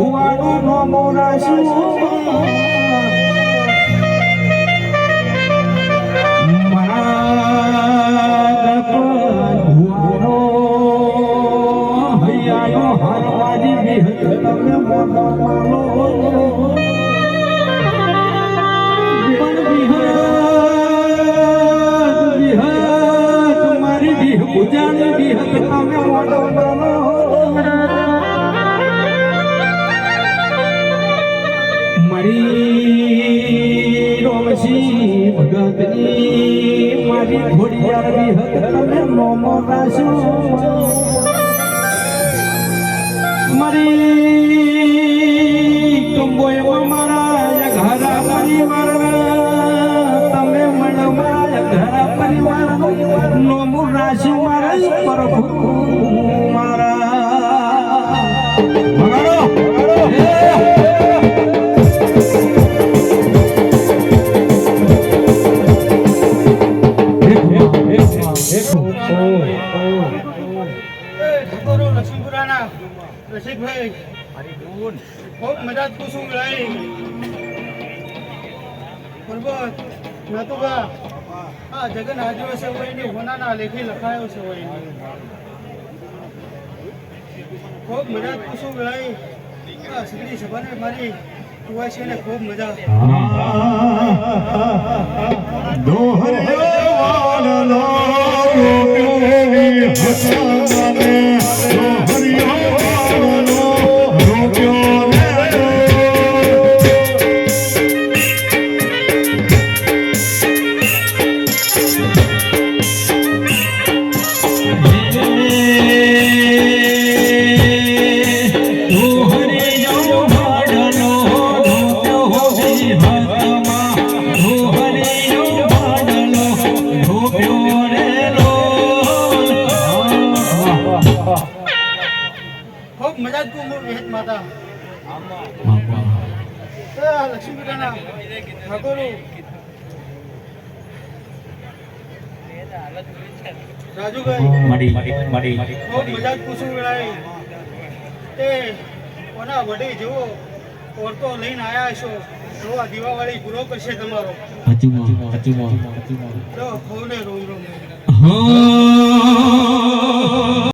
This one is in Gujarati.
નોમો રાશું મારા ભુવાનો હારવાજી વિહત તમે મોટો માનો પણ વિહત વિહત મારી વિહ પૂજાની વિહત તમે મોટો માનો મારી રોમસી ભગતની મારી ઘોડિયાર વિહત તમે રાશો મારા ઘરા ઘરા પરિવાર રાશો પ્રભુ ઠાકોરો લક્ષ્મીપુરાના રસિકભાઈ ખૂબ મજા ખુશું રહી પરબત નાતુબા આ જગન આદિવાસી છે હોય હોનાના લેખી લખાયો છે હોય ખૂબ મજા ખુશું રહી આ સગડી સભાને મારી કુવાય છે ને ખૂબ મજા ખૂબ મજા માતા. આ લક્ષ્મીપુરાના ઠાકોરો. રાજુભાઈ ખૂબ મજા કુસુમ વેળાએ. તે કોના વડે જેવો ઓરતો લઈને આયા છો તો આ દીવાવાળી પૂરો કરશે તમારો. તો ખોને રોમ રોમ હા.